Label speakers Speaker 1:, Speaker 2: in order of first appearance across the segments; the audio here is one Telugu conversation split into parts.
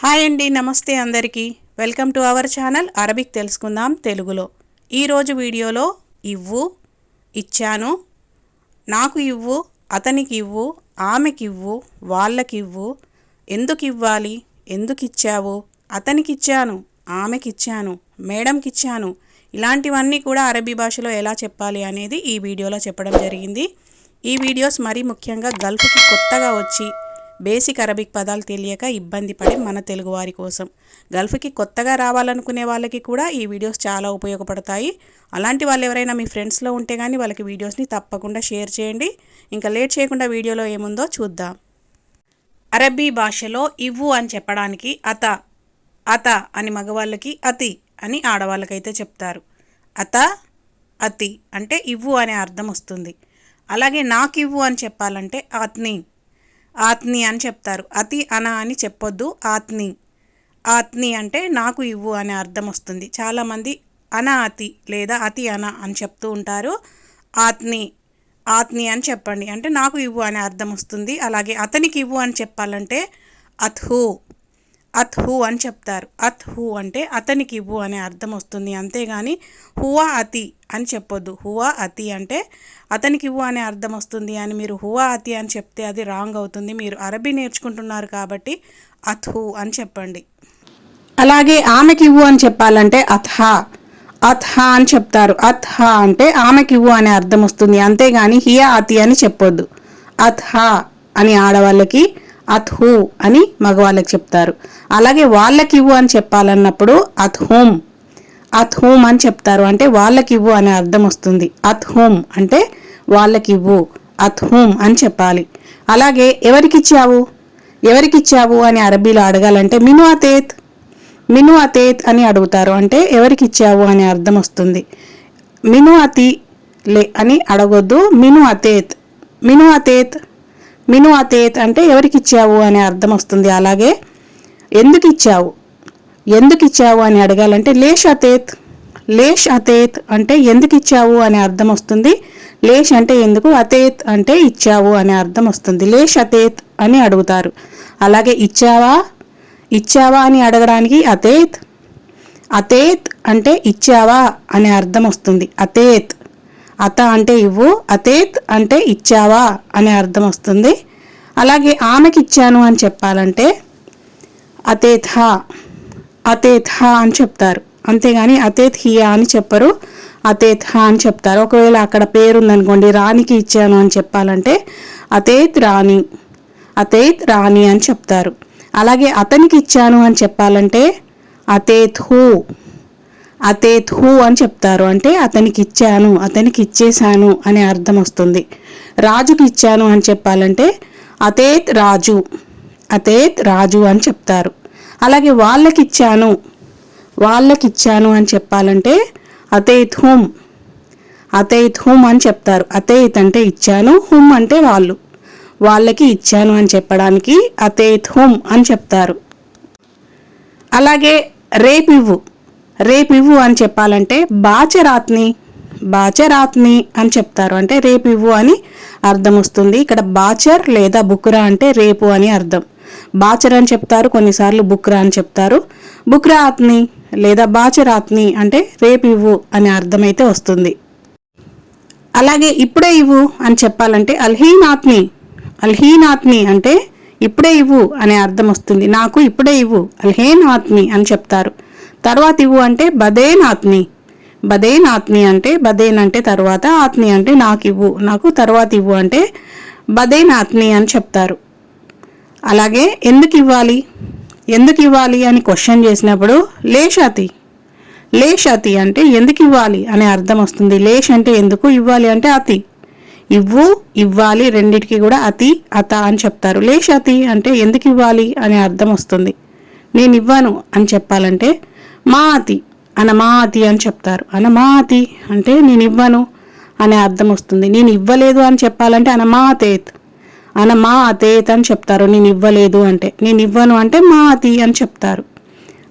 Speaker 1: హాయ్ అండి నమస్తే అందరికీ. Welcome to our channel Arabic తెలుసుకుందాం తెలుగులో. ఈరోజు వీడియోలో ఇవ్వు ఇచ్చాను. నాకు ఇవ్వు అతనికి ఇవ్వు ఆమెకి ఇవ్వు వాళ్ళకి ఇవ్వు ఎందుకు ఇవ్వాలి? ఎందుకు ఇచ్చావు? అతనికి ఇచ్చాను ఆమెకి ఇచ్చాను మేడంకి ఇచ్చాను. ఇలాంటివన్నీ కూడా అరబీ భాషలో ఎలా చెప్పాలి అనేది ఈ వీడియోలో చెప్పడం జరిగింది. ఈ వీడియోస్ మరీ ముఖ్యంగా గల్ఫ్కి కొత్తగా వచ్చి బేసిక్ అరబిక్ పదాలు తెలియక ఇబ్బంది పడే మన తెలుగువారి కోసం. గల్ఫ్కి కొత్తగా రావాలనుకునే వాళ్ళకి కూడా ఈ వీడియోస్ చాలా ఉపయోగపడతాయి. అలాంటి వాళ్ళు ఎవరైనా మీ ఫ్రెండ్స్లో ఉంటే కానీ వాళ్ళకి వీడియోస్ని తప్పకుండా షేర్ చేయండి. ఇంకా లేట్ చేయకుండా వీడియోలో ఏముందో చూద్దాం. అరబీ భాషలో ఇవ్వు అని చెప్పడానికి అత అత అని మగవాళ్ళకి అతి అని ఆడవాళ్ళకైతే చెప్తారు. అత అతి అంటే ఇవ్వు అనే అర్థం వస్తుంది. అలాగే నాకు ఇవ్వు అని చెప్పాలంటే ఆత్ని ఆత్ని అని చెప్తారు. అతి అన అని చెప్పొద్దు ఆత్ని. ఆత్ని అంటే నాకు ఇవ్వు అనే అర్థం వస్తుంది. చాలామంది అన అతి లేదా అతి అన అని చెప్తూ ఉంటారు. ఆత్ని ఆత్ని అని చెప్పండి. అంటే నాకు ఇవ్వు అనే అర్థం వస్తుంది. అలాగే అతనికి ఇవ్వు అని చెప్పాలంటే అత్హు అత్ హు అని చెప్తారు. అత్ హు అంటే అతనికి ఇవ్వు అనే అర్థం వస్తుంది. అంతేగాని హువా అతి అని చెప్పొద్దు. హువా అతి అంటే అతనికి ఇవ్వు అనే అర్థం వస్తుంది అని మీరు హువా అతి అని చెప్తే అది రాంగ్ అవుతుంది. మీరు అరబీ నేర్చుకుంటున్నారు కాబట్టి అత్ హు అని చెప్పండి. అలాగే ఆమెకి ఇవ్వు అని చెప్పాలంటే అథా అథా అని చెప్తారు. అథా అంటే ఆమెకి ఇవ్వు అనే అర్థం వస్తుంది. అంతేగాని హియా అతి అని చెప్పొద్దు. అథా అని ఆడవాళ్ళకి అత్ హూ అని మగవాళ్ళకి చెప్తారు. అలాగే వాళ్ళకి ఇవ్వు అని చెప్పాలన్నప్పుడు అత్ హోమ్ అత్ హోమ్ అని చెప్తారు. అంటే వాళ్ళకి ఇవ్వు అనే అర్థం వస్తుంది. అత్ హోమ్ అంటే వాళ్ళకి ఇవ్వు అథ్హోమ్ అని చెప్పాలి. అలాగే ఎవరికిచ్చావు? ఎవరికిచ్చావు అని అరబీలో అడగాలంటే మిను అతేత్ మిను అతేత్ అని అడుగుతారు. అంటే ఎవరికిచ్చావు అనే అర్థం వస్తుంది. మిను అతి లే అని అడగొద్దు. మిను అతేత్ మిను అతేత్ మిను అతేత్ అంటే ఎవరికి ఇచ్చావు అనే అర్థం వస్తుంది అలాగే ఎందుకు ఇచ్చావు ఎందుకు ఇచ్చావు అని అడగాలంటే లేష్ అతేత్. లేష్ అతేత్ అంటే ఎందుకు ఇచ్చావు అనే అర్థం వస్తుంది. లేష్ అంటే ఎందుకు? అతేత్ అంటే ఇచ్చావు అనే అర్థం వస్తుంది. లేష్ అతేత్ అని అడుగుతారు. అలాగే ఇచ్చావా? ఇచ్చావా అని అడగడానికి అతేత్. అతేత్ అంటే ఇచ్చావా అనే అర్థం వస్తుంది. అతేత్. అత అంటే ఇవ్వు అతేత్ అంటే ఇచ్చావా అనే అర్థం వస్తుంది. అలాగే ఆమెకి ఇచ్చాను అని చెప్పాలంటే అతేథ అతేథ అని చెప్తారు. అంతేగాని అతేత్ హియా అని చెప్పరు అతేత్ అని చెప్తారు. ఒకవేళ అక్కడ పేరుందనుకోండి రాణికి ఇచ్చాను అని చెప్పాలంటే అతేత్ రాణి అతేత్ రాణి అని చెప్తారు. అలాగే అతనికి ఇచ్చాను అని చెప్పాలంటే అతేత్ హూ అతేత్ హూ అని చెప్తారు. అంటే అతనికి ఇచ్చాను అతనికి ఇచ్చేశాను అనే అర్థం వస్తుంది. రాజుకి ఇచ్చాను అని చెప్పాలంటే అతేత్ రాజు అతేత్ రాజు అని చెప్తారు. అలాగే వాళ్ళకి ఇచ్చాను వాళ్ళకి ఇచ్చాను అని చెప్పాలంటే అతేత్ హుమ్ అతేత్ హుమ్ అని చెప్తారు. అతేత్ అంటే ఇచ్చాను హుమ్ అంటే వాళ్ళు. వాళ్ళకి ఇచ్చాను అని చెప్పడానికి అతేత్ హుమ్ అని చెప్తారు. అలాగే రేపివ్వు. రేపివ్వు అని చెప్పాలంటే బాచరాత్ని బాచరాత్ని అని చెప్తారు. అంటే రేపివ్వు అని అర్థం వస్తుంది. ఇక్కడ బాచర్ లేదా బుక్రా అంటే రేపు అని అర్థం. బాచర్ అని చెప్తారు కొన్నిసార్లు బుక్రా అని చెప్తారు. బుక్రాత్ని లేదా బాచరాత్ని అంటే రేపివ్వు అనే అర్థమైతే వస్తుంది. అలాగే ఇప్పుడే ఇవ్వు అని చెప్పాలంటే అల్హీనాత్ని అల్హీనాత్ని అంటే ఇప్పుడే ఇవ్వు అనే అర్థం వస్తుంది. నాకు ఇప్పుడే ఇవ్వు అల్హేనాత్ని అని చెప్తారు. తర్వాత ఇవ్వు అంటే బదేన్ ఆత్మీ. బదేన్ ఆత్మీ అంటే బదేన్ అంటే తర్వాత ఆత్మీ అంటే నాకు ఇవ్వు. నాకు తర్వాత ఇవ్వు అంటే బదేన్ ఆత్మీ అని చెప్తారు. అలాగే ఎందుకు ఇవ్వాలి? ఎందుకు ఇవ్వాలి అని క్వశ్చన్ చేసినప్పుడు లేషాతి. లేషాతి అంటే ఎందుకు ఇవ్వాలి అనే అర్థం వస్తుంది. లేష్ అంటే ఎందుకు ఇవ్వాలి అంటే అతి. ఇవ్వు ఇవ్వాలి రెండిటికి కూడా అతి అత అని చెప్తారు. లేషాతి అంటే ఎందుకు ఇవ్వాలి అనే అర్థం వస్తుంది. నేను ఇవ్వను అని చెప్పాలంటే మాతి అనమాతి అని చెప్తారు. అనమాతి అంటే నేను ఇవ్వను అనే అర్థం వస్తుంది. నేను ఇవ్వలేదు అని చెప్పాలంటే అనమాతేత్ అనమా అతేత్ అని చెప్తారు. నేను ఇవ్వలేదు అంటే నేను ఇవ్వను అంటే మా అతి అని చెప్తారు.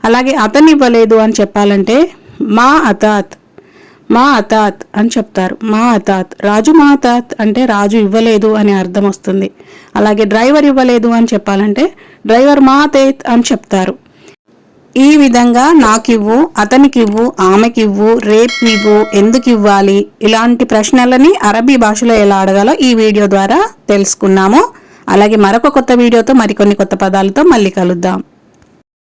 Speaker 1: అలాగే అతను ఇవ్వలేదు అని చెప్పాలంటే మా అతాత్ మా అతాత్ అని చెప్తారు. మా అతాత్ రాజు మా అతాత్ అంటే రాజు ఇవ్వలేదు అని అర్థం వస్తుంది. అలాగే డ్రైవర్ ఇవ్వలేదు అని చెప్పాలంటే డ్రైవర్ మా తేత్ అని చెప్తారు. ఈ విధంగా నాకివ్వు అతనికివ్వు ఆమెకివ్వు రేపు ఇవ్వు ఎందుకు ఇవ్వాలి ఇలాంటి ప్రశ్నలని అరబీ భాషలో ఎలా అడగాలో ఈ వీడియో ద్వారా తెలుసుకున్నాము. అలాగే మరొక కొత్త వీడియోతో మరికొన్ని కొత్త పదాలతో మళ్ళీ కలుద్దాం.